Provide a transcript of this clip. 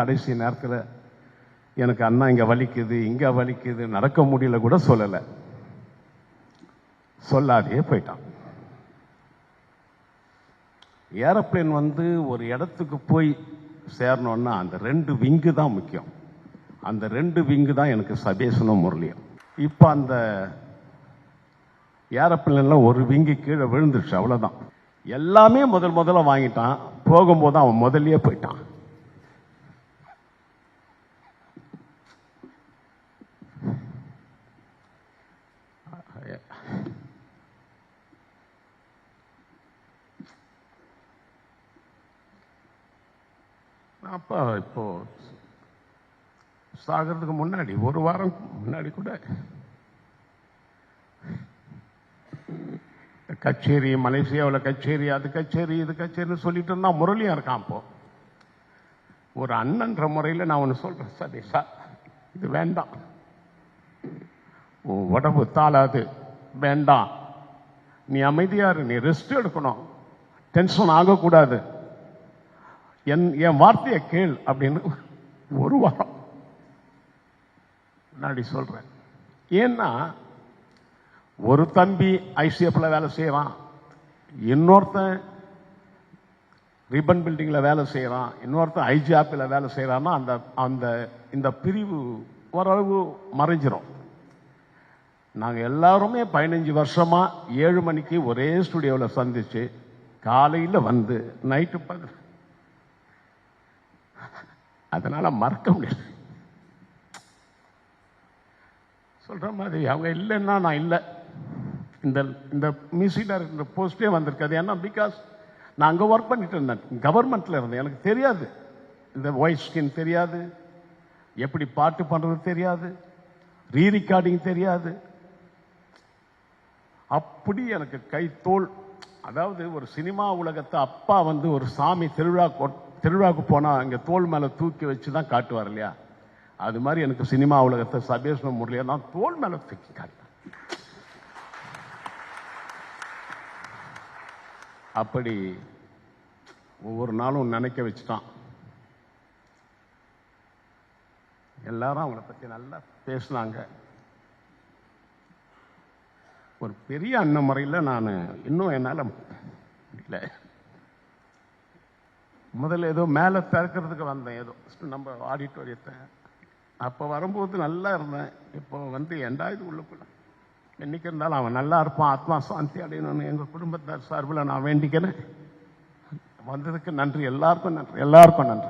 கடைசி நேரத்தில் எனக்கு அண்ணா இங்கே வலிக்குது இங்கே வலிக்குது நடக்க முடியல கூட சொல்லலை. சொல்லாதையே போயிட்டான். ஏரோப்ளேன் வந்து ஒரு இடத்துக்கு போய் சேரணும்னா அந்த ரெண்டு விங்கு தான் முக்கியம். அந்த ரெண்டு விங்கு தான் எனக்கு சபேசனும் முரளியும். இப்போ அந்த ஏரோப்ளேன்ல ஒரு விங்கு கீழே விழுந்துருச்சு அவ்வளவுதான். எல்லாமே முதல் முதல்ல வாங்கிட்டான். போகும்போது அவன் முதல்லயே போயிட்டான். அப்போ இப்போ சாகிறதுக்கு முன்னாடி ஒரு வாரம் முன்னாடி கூட கச்சேரி மலேசியாவில் கச்சேரி அது கச்சேரி இது கச்சேரின்னு சொல்லிட்டு இருந்தா முரளியாக இருக்கான் அப்போ ஒரு அண்ணன்ற முறையில் நான் ஒன்று சொல்கிறேன் சரி சார் இது வேண்டாம். உன் உடம்பு தாளாது. வேண்டாம். நீ அமைதியாக இரு நீ ரெஸ்ட் எடுக்கணும். டென்ஷன் ஆகக்கூடாது. என் என் வார்த்தையை கேள் அப்படின்னு ஒரு வாரம் முன்னாடி சொல்றேன். ஏன்னா ஒரு தம்பி ஐசிஎஃப்ல வேலை செய்யறான் இன்னொருத்தன் ரிப்பன் பில்டிங்கில் வேலை செய்கிறான் இன்னொருத்தன் ஐஜிஆப்பில் வேலை செய்கிறான்னா அந்த அந்த இந்த பிரிவு ஓரளவு மறைஞ்சிரும். நாங்கள் எல்லாருமே பதினஞ்சு வருஷமா ஏழு மணிக்கு ஒரே ஸ்டுடியோவில் சந்திச்சு காலையில் வந்து நைட்டு பது அதனால மறக்க முடியல சொல்ற மாதிரி அவங்க இல்லைன்னா நான் இல்லை. இந்த இந்த மியூசிக் டைரக்டர் போஸ்டே வந்திருக்காது ஏன்னா பிகாஸ் நான் அங்கே ஒர்க் பண்ணிட்டு இருந்தேன். கவர்மெண்ட்ல இருந்தேன். எனக்கு தெரியாது. இந்த வாய்ஸ் ஸ்கின் தெரியாது. எப்படி பாட்டு பண்றது தெரியாது. ரீ ரெக்கார்டிங் தெரியாது. அப்படி எனக்கு கைத்தோல் அதாவது ஒரு சினிமா உலகத்தை அப்பா வந்து ஒரு சாமி திருவிழா திருவிழாவுக்கு போனால் இங்கே தோல் மேலே தூக்கி வச்சு தான் காட்டுவார் இல்லையா? அது மாதிரி எனக்கு சினிமா உலகத்தை சபேஷ்ண முரளியா நான் தோல் மேலே தூக்கி காட்டினேன் அப்படி ஒவ்வொரு நாளும் நினைக்க வச்சுட்டான். எல்லாரும் அவங்கள பற்றி நல்லா பேசினாங்க. ஒரு பெரிய அண்ணன் முறையில் நான் இன்னும் என்னால் முடியல. முதல்ல ஏதோ மேலே திறக்கிறதுக்கு வந்தேன். ஏதோ நம்ம ஆடிட்டோரியத்தை அப்போ வரும்போது நல்லா இருந்தேன். இப்போ வந்து எண்டாவது உள்ளுக்குள்ள? என்னைக்கு இருந்தாலும் அவன் நல்லா இருப்பான். ஆத்மா சாந்தி அடையணும்னு எங்கள் குடும்பத்தார் சார்பில் நான் வேண்டிக்கிறேன். வந்ததுக்கு நன்றி. எல்லாருக்கும் நன்றி. எல்லாருக்கும் நன்றி.